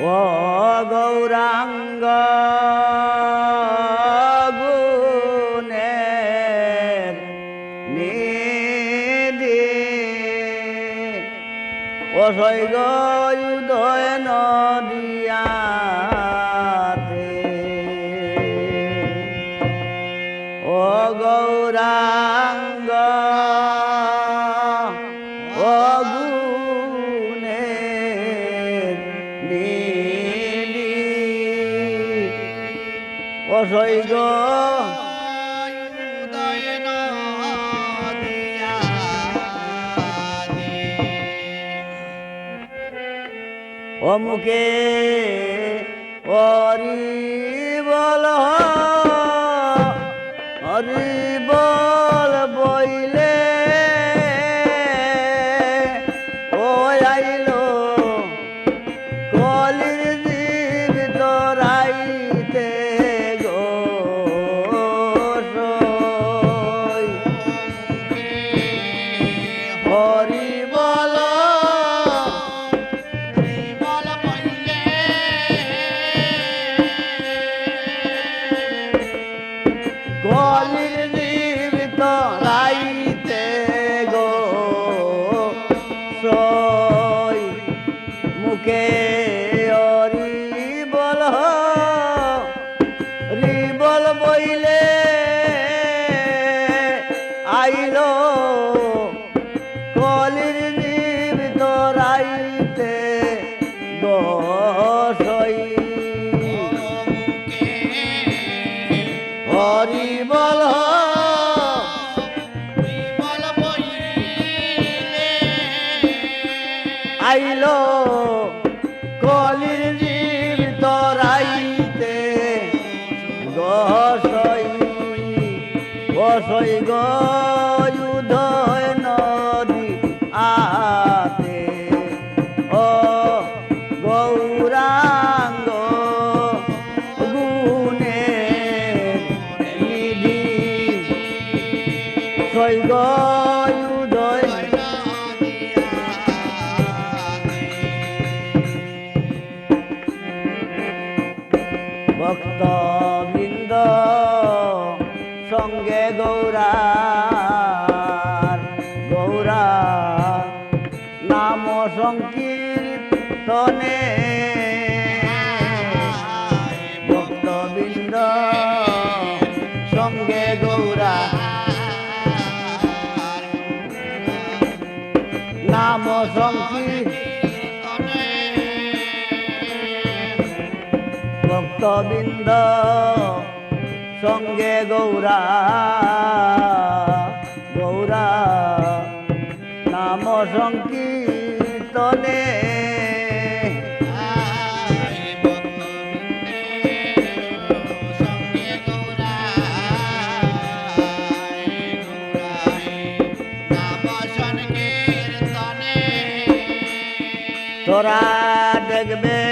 ও গৌরাঙ্গ গুণের নিধি। ও গৌরাঙ্গ অমুকে অরি বল হরি বল বইলে আইলো কলির জীব তোরাইতে দশই হরি বল আইলো গয়ুধয় নদী আতে। ও গৌরাঙ্গ গুণে নিধি সই গয়ুধয় সঙ্গে গৌরা নাম সংকীর্তন। ভক্তবৃন্দ সঙ্গে গৌরা গৌরা নাম সংকীর্তনে। তোরা দেখবে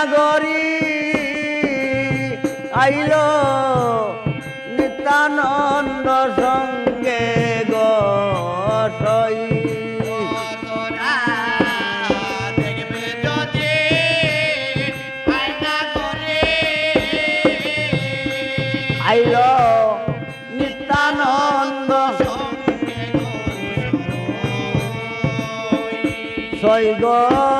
আয়না গরি আইলো নিত্যানন্দ সঙ্গে গসই আইলো নিত্যানন্দ সৈগ উদয়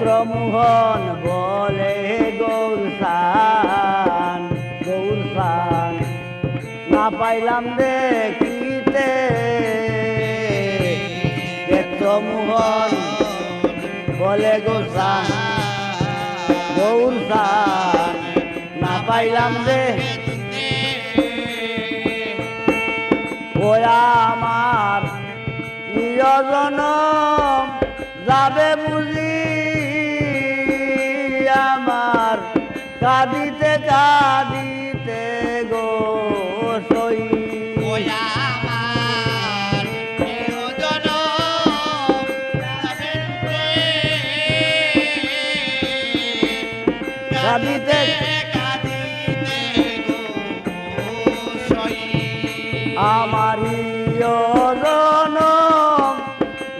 ক্ষেত্র মোহন বলে গৌরসান গৌরসান। না পাইলাম দেখিতে ক্ষেত্র মোহন বলে গৌরসান গৌরসান। না পাইলাম দে ওরা আমার প্রিয়জন। কাঁদিতে গো সই। কাঁদিতে জন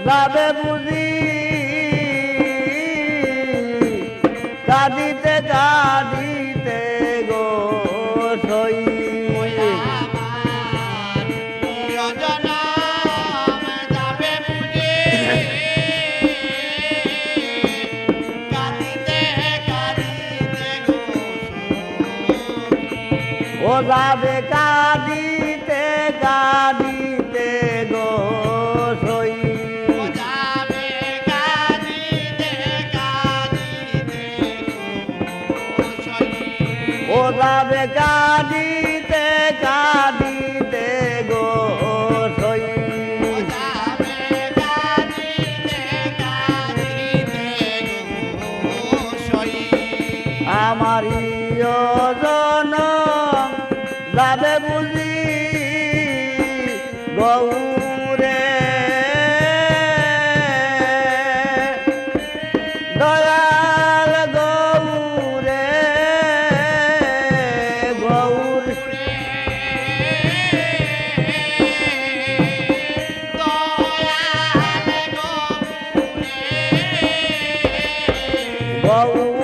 যাবে বুঝি যাবে কাঁদিতে কাঁদিতে গো সই। ও যাবে কাঁদিতে গৌরে। দয়াল গৌরে গৌর। গৌরে।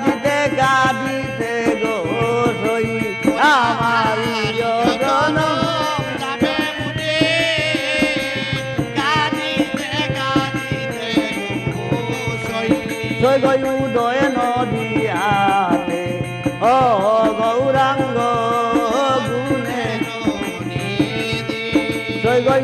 গাদিতে গাদিতে গো সই আমারি জনম সই গই উদয় নদিয়াতে, ও গৌরাঙ্গ গুণে। সই উদয়